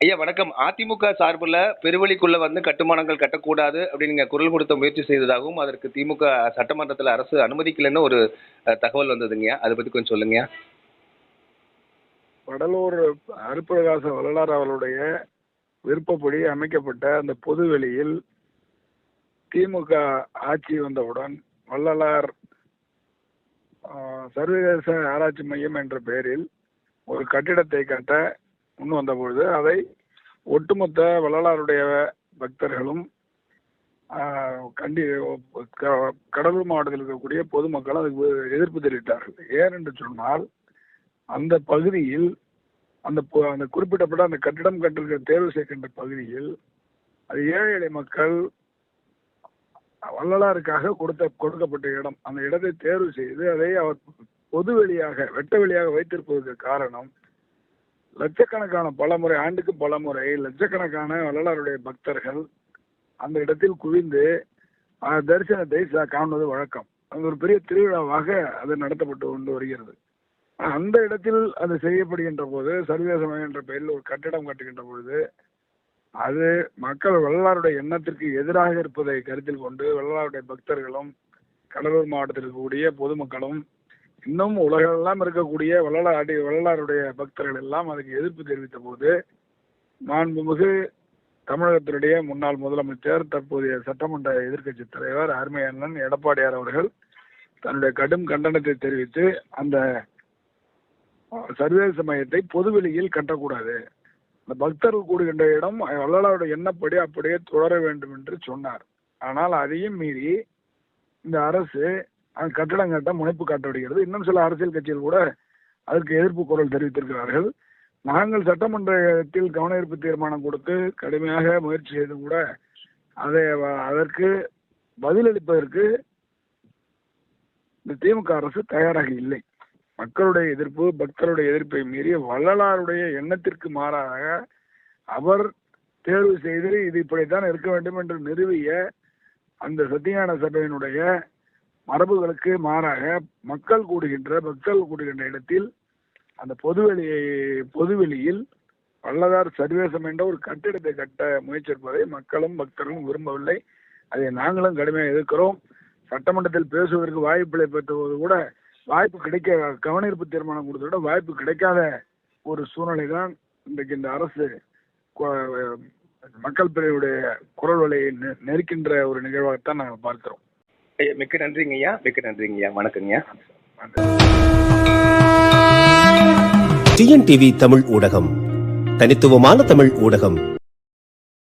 ஐயா வணக்கம். அதிமுக சார்பில் பெருவழிக்குள்ள வந்து கட்டுமானங்கள் கட்டக்கூடாது அப்படின்னு நீங்கள் குரல் கொடுத்த முயற்சி செய்ததாகவும் அதற்கு திமுக சட்டமன்றத்தில் அரசு அனுமதிக்கலைன்னு ஒரு தகவல் வந்ததுங்க அதை பத்தி கொஞ்சம் சொல்லுங்க வடலூர் அருப்பிரகாச வள்ளலார் அவர்களுடைய விருப்பப்படி அமைக்கப்பட்ட அந்த பொதுவெளியில் திமுக ஆட்சி வந்தவுடன் வள்ளலார் சர்வதேச ஆராய்ச்சி மையம் என்ற பெயரில் ஒரு கட்டிடத்தை கட்ட முன் வந்தபொழுது அதை ஒட்டுமொத்த வள்ளலாருடைய பக்தர்களும் கண்டி க- கடலூர் மாவட்டத்தில் இருக்கக்கூடிய பொதுமக்கள் அதுக்கு எதிர்ப்பு தெரிவித்தார்கள். ஏன் என்று சொன்னால் அந்த பகுதியில் அந்த அந்த குறிப்பிடப்பட்ட அந்த கட்டிடம் கட்டிருக்கிற தேர்வு செய்கின்ற பகுதியில் அது ஏழை எளிய மக்கள் வள்ளலாருக்காக கொடுத்த கொடுக்கப்பட்ட இடம். அந்த இடத்தை தேர்வு செய்து அதை அவர் பொது வெளியாக வெட்ட வெளியாக வைத்திருப்பதற்கு காரணம் லட்சக்கணக்கான பலமுறை ஆண்டுக்கு பலமுறை லட்சக்கணக்கான வள்ளலாருடைய பக்தர்கள் அந்த இடத்தில் குவிந்து தரிசனத்தை ச- காண்பது வழக்கம். அது ஒரு பெரிய திருவிழாவாக அது நடத்தப்பட்டு கொண்டு வருகிறது. அந்த இடத்தில் அது செய்யப்படுகின்ற போது சர்வேசமயம் என்ற பெயரில் ஒரு கட்டிடம் கட்டுகின்ற பொழுது அது மக்கள் வள்ளலாருடைய எண்ணத்திற்கு எதிராக இருப்பதை கருத்தில் கொண்டு வள்ளலாருடைய பக்தர்களும் கடலூர் மாவட்டத்தில் இருக்கக்கூடிய பொதுமக்களும் இன்னும் உலகெல்லாம் இருக்கக்கூடிய வள்ளலாடி வள்ளலாருடைய பக்தர்கள் எல்லாம் அதுக்கு எதிர்ப்பு தெரிவித்த போது மாண்புமிகு தமிழகத்தினுடைய முன்னாள் முதலமைச்சர் தற்போதைய சட்டமன்ற எதிர்க்கட்சி தலைவர் அருமை அண்ணன் எடப்பாடியார் அவர்கள் தன்னுடைய கடும் கண்டனத்தை தெரிவித்து அந்த சர்வதேச மையத்தை பொதுவெளியில் கட்டக்கூடாது. அந்த பக்தர்கள் கூடுகின்ற இடம் வள்ளலாருடைய எண்ணப்படி அப்படியே தொடர வேண்டும் என்று சொன்னார். ஆனால் அதையும் மீறி இந்த அரசு கட்டடம் கட்ட முனைப்பு காட்டப்படுகிறது இன்னும் சில அரசியல் கட்சிகள் கூட அதற்கு எதிர்ப்பு குரல் தெரிவித்திருக்கிறார்கள். நாங்கள் சட்டமன்றத்தில் கவனஈர்ப்பு தீர்மானம் கொடுத்து கடுமையாக முயற்சி செய்து கூட அதை அதற்கு பதிலளிப்பதற்கு இந்த திமுக அரசு தயாராக இல்லை. மக்களுடைய எதிர்ப்பு பக்தருடைய எதிர்ப்பை மீறி வள்ளலாருடைய எண்ணத்திற்கு மாறாக அவர் தேர்வு செய்து இது இப்படித்தான் இருக்க வேண்டும் என்று நிறுவிய அந்த சத்தியான சபையினுடைய மரபுகளுக்கு மாறாக மக்கள் கூடுகின்ற பக்தர்கள் கூடுகின்ற இடத்தில் அந்த பொதுவெளியை பொதுவெளியில் வள்ளலார் சர்வேசம் என்ற ஒரு கட்டிடத்தை கட்ட முயற்சிப்பதை மக்களும் பக்தர்களும் விரும்பவில்லை. அதை நாங்களும் கடுமையாக எதிர்க்கிறோம். சட்டமன்றத்தில் பேசுவதற்கு வாய்ப்புகளை பெற்றபோது கூட வாய்ப்பு கிடைக்க கவனிப்பு தீர்மானம் கொடுத்த வாய்ப்பு கிடைக்காத ஒரு சூழ்நிலை தான் இன்றைக்கு இந்த அரசு மக்கள் பிரிவுடைய குரல் வலையை நெ- நெருக்கின்ற ஒரு நிகழ்வாகத்தான் நாங்கள் பார்க்கிறோம். ஐயா மிக்க நன்றிங்க ஐயா மிக்க நன்றிங்க ஐயா வணக்கங்க டிஎன்டிவி தமிழ் ஊடகம் தனித்துவமான தமிழ் ஊடகம்.